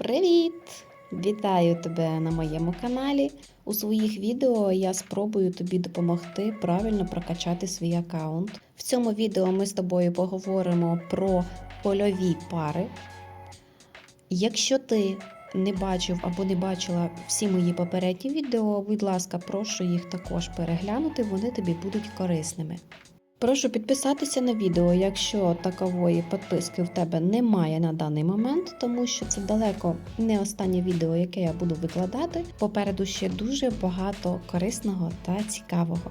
Привіт! Вітаю тебе на моєму каналі. У своїх відео я спробую тобі допомогти правильно прокачати свій аккаунт. В цьому відео ми з тобою поговоримо про польові пари. Якщо ти не бачив або не бачила всі мої попередні відео, будь ласка, прошу їх також переглянути, вони тобі будуть корисними. Прошу підписатися на відео, якщо такової підписки в тебе немає на даний момент, тому що це далеко не останнє відео, яке я буду викладати. Попереду ще дуже багато корисного та цікавого.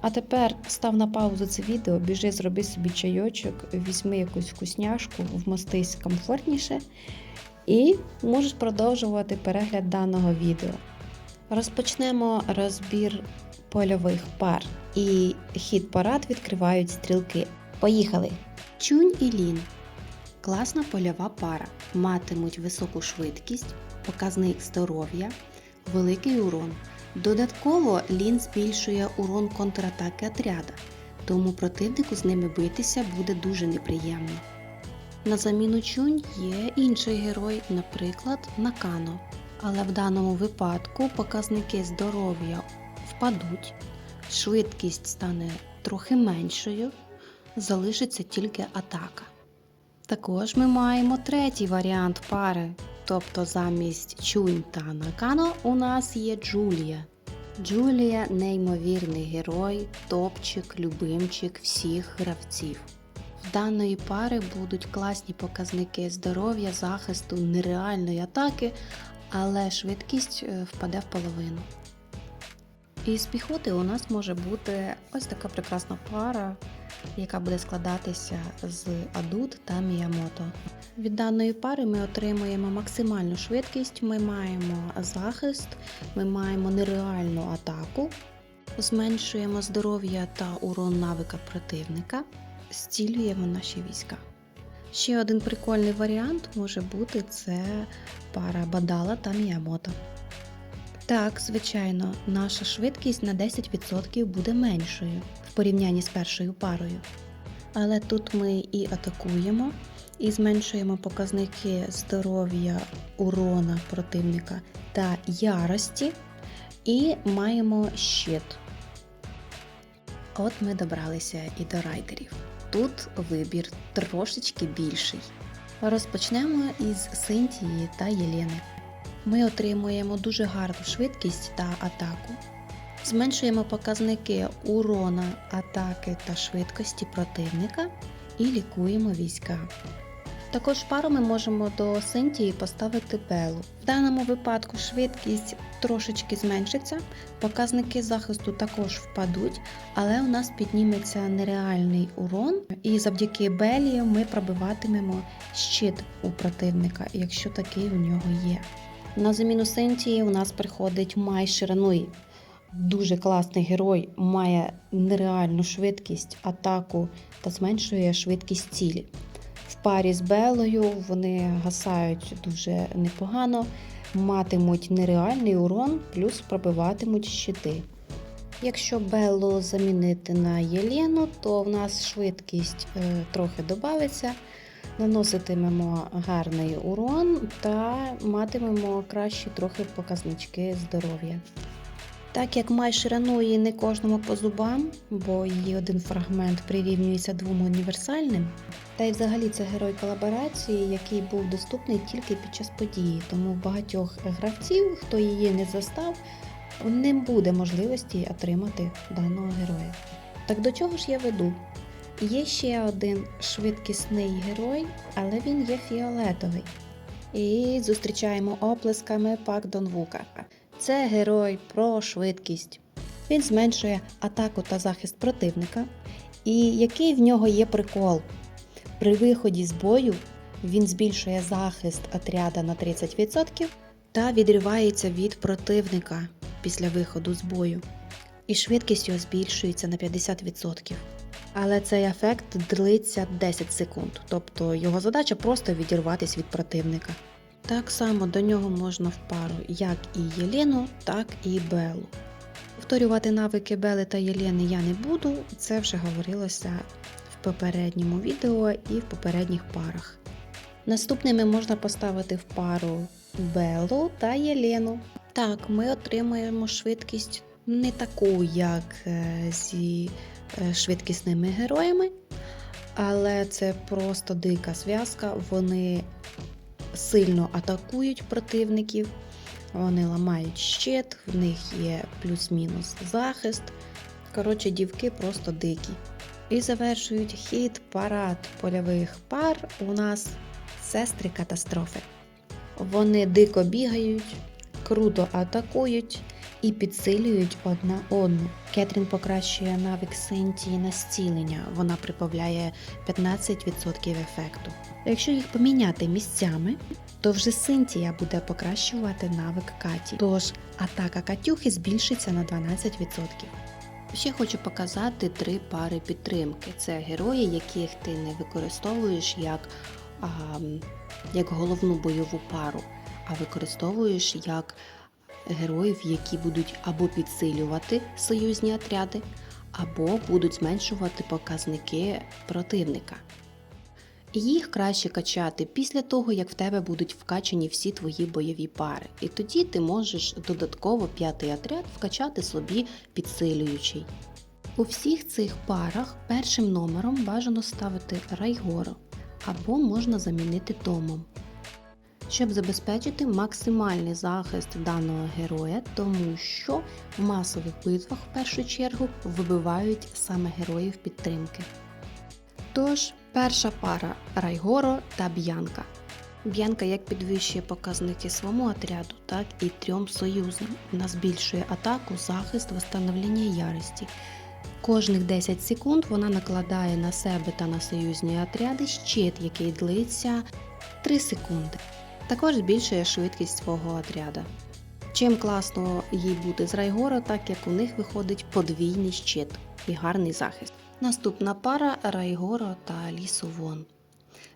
А тепер став на паузу це відео, біжи, зроби собі чайочок, візьми якусь вкусняшку, вмостись комфортніше і можеш продовжувати перегляд даного відео. Розпочнемо розбір польових пар. І хід парад відкривають стрілки. Поїхали! Чунь і Лін. Класна польова пара. Матимуть високу швидкість, показник здоров'я, великий урон. Додатково Лін збільшує урон контратаки отряда, тому противнику з ними битися буде дуже неприємно. На заміну чунь є інший герой, наприклад, Накано. Але в даному випадку показники здоров'я впадуть, швидкість стане трохи меншою, залишиться тільки атака. Також ми маємо третій варіант пари, тобто замість Чунь та Накано у нас є Джулія. Джулія неймовірний герой, топчик, любимчик всіх гравців. В даної пари будуть класні показники здоров'я, захисту, нереальної атаки, але швидкість е, впаде в половину. Із піхоти у нас може бути ось така прекрасна пара, яка буде складатися з Адут та Міямото. Від даної пари ми отримуємо максимальну швидкість, ми маємо захист, ми маємо нереальну атаку, зменшуємо здоров'я та урон навика противника, зцілюємо наші війська. Ще один прикольний варіант може бути це пара Бадала та Міямото. Так, звичайно, наша швидкість на 10% буде меншою в порівнянні з першою парою. Але тут ми і атакуємо, і зменшуємо показники здоров'я урона противника та ярості, і маємо щит. От ми добралися і до райдерів. Тут вибір трошечки більший. Розпочнемо із Синтії та Єлени. Ми отримуємо дуже гарну швидкість та атаку. Зменшуємо показники урона, атаки та швидкості противника і лікуємо війська. Також пару ми можемо до Синтії поставити Белу. В даному випадку швидкість трошечки зменшиться, показники захисту також впадуть, але у нас підніметься нереальний урон, і завдяки Белі ми пробиватимемо щит у противника, якщо такий у нього є. На заміну Сентії у нас приходить Май Ширануї. Дуже класний герой, має нереальну швидкість, атаку та зменшує швидкість цілі. В парі з Белою вони гасають дуже непогано, матимуть нереальний урон, плюс пробиватимуть щити. Якщо Беллу замінити на Єлену, то в нас швидкість е, трохи додається, наноситимемо гарний урон та матимемо кращі трохи показнички здоров'я. Так як Май Ширануї не кожному по зубам, бо її один фрагмент прирівнюється двом універсальним, та й взагалі це герой колаборації, який був доступний тільки під час події, тому багатьох гравців, хто її не застав, не буде можливості отримати даного героя. Так до чого ж я веду? Є ще один швидкісний герой, але він є фіолетовий. І зустрічаємо оплесками Пак Донвука. Це герой про швидкість. Він зменшує атаку та захист противника. І який в нього є прикол? При виході з бою він збільшує захист отряда на 30% та відривається від противника після виходу з бою. І швидкість його збільшується на 50%. Але цей ефект длиться 10 секунд, тобто його задача просто відірватися від противника. Так само до нього можна в пару як і Єлену, так і Белу. Повторювати навики Бели та Єлени я не буду, це вже говорилося в попередньому відео і в попередніх парах. Наступними можна поставити в пару Беллу та Єлену. Так, ми отримуємо швидкість не таку, як е, зі швидкісними героями, але це просто дика зв'язка. Вони сильно атакують противників, вони ламають щит, в них є плюс-мінус захист. Коротше, дівки просто дикі. І завершують хід парад польових пар у нас сестри катастрофи. Вони дико бігають, круто атакують і підсилюють одна одну. Кетрін покращує навик Синтії на зцілення, вона прибавляє 15% ефекту. Якщо їх поміняти місцями, то вже Синтія буде покращувати навик Каті. Тож атака Катюхи збільшиться на 12%. Ще хочу показати три пари підтримки. Це герої, яких ти не використовуєш як, а, як головну бойову пару, а використовуєш як героїв, які будуть або підсилювати союзні отряди, або будуть зменшувати показники противника. Їх краще качати після того, як в тебе будуть вкачані всі твої бойові пари. І тоді ти можеш додатково п'ятий отряд вкачати собі підсилюючий. У всіх цих парах першим номером бажано ставити Райгоро або можна замінити Томом. Щоб забезпечити максимальний захист даного героя, тому що в масових битвах в першу чергу вибивають саме героїв підтримки. Тож, перша пара Райгоро та Б'янка. Б'янка як підвищує показники своєму отряду, так і трьом союзним. Вона збільшує атаку, захист, восстановлення ярості. Кожних 10 секунд вона накладає на себе та на союзні отряди щит, який длиться 3 секунди. Також збільшує швидкість свого отряда. Чим класно їй бути з Райгоро, так як у них виходить подвійний щит і гарний захист. Наступна пара Райгоро та Лісовон.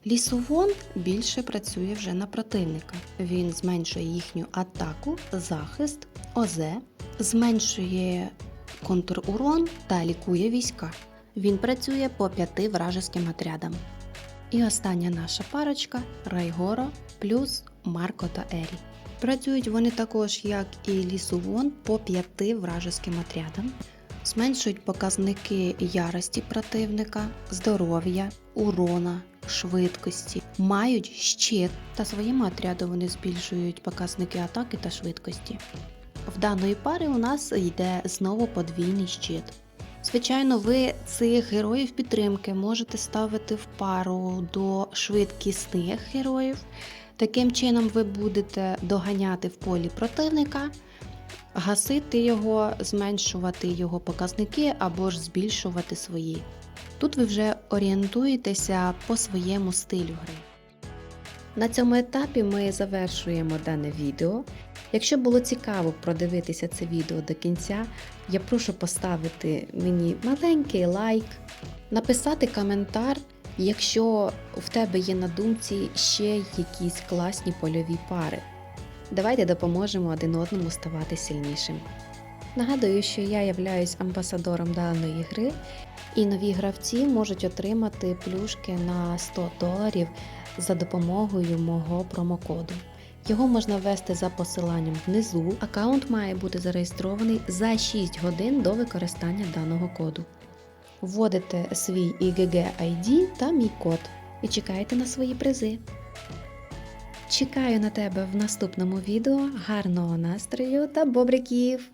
Лісовон більше працює вже на противника. Він зменшує їхню атаку, захист, ОЗ, зменшує контрурон та лікує війська. Він працює по п'яти вражеським отрядам. І остання наша парочка Райгоро плюс Марко та Ері. Працюють вони також, як і Лісувон, по п'яти вражеським отрядам, зменшують показники ярості противника, здоров'я, урона, швидкості, мають щит та своїм отряду вони збільшують показники атаки та швидкості. В даної пари у нас йде знову подвійний щит. Звичайно, ви цих героїв підтримки можете ставити в пару до швидкісних героїв. Таким чином, ви будете доганяти в полі противника, гасити його, зменшувати його показники або ж збільшувати свої. Тут ви вже орієнтуєтеся по своєму стилю гри. На цьому етапі ми завершуємо дане відео. Якщо було цікаво продивитися це відео до кінця, я прошу поставити мені маленький лайк, написати коментар, якщо в тебе є на думці ще якісь класні польові пари. Давайте допоможемо один одному ставати сильнішим. Нагадую, що я являюсь амбасадором даної гри, і нові гравці можуть отримати плюшки на 100 доларів за допомогою мого промокоду. Його можна ввести за посиланням внизу. Аккаунт має бути зареєстрований за 6 годин до використання даного коду. Вводите свій IGG ID та мій код і чекайте на свої призи. Чекаю на тебе в наступному відео. Гарного настрою та бобриків!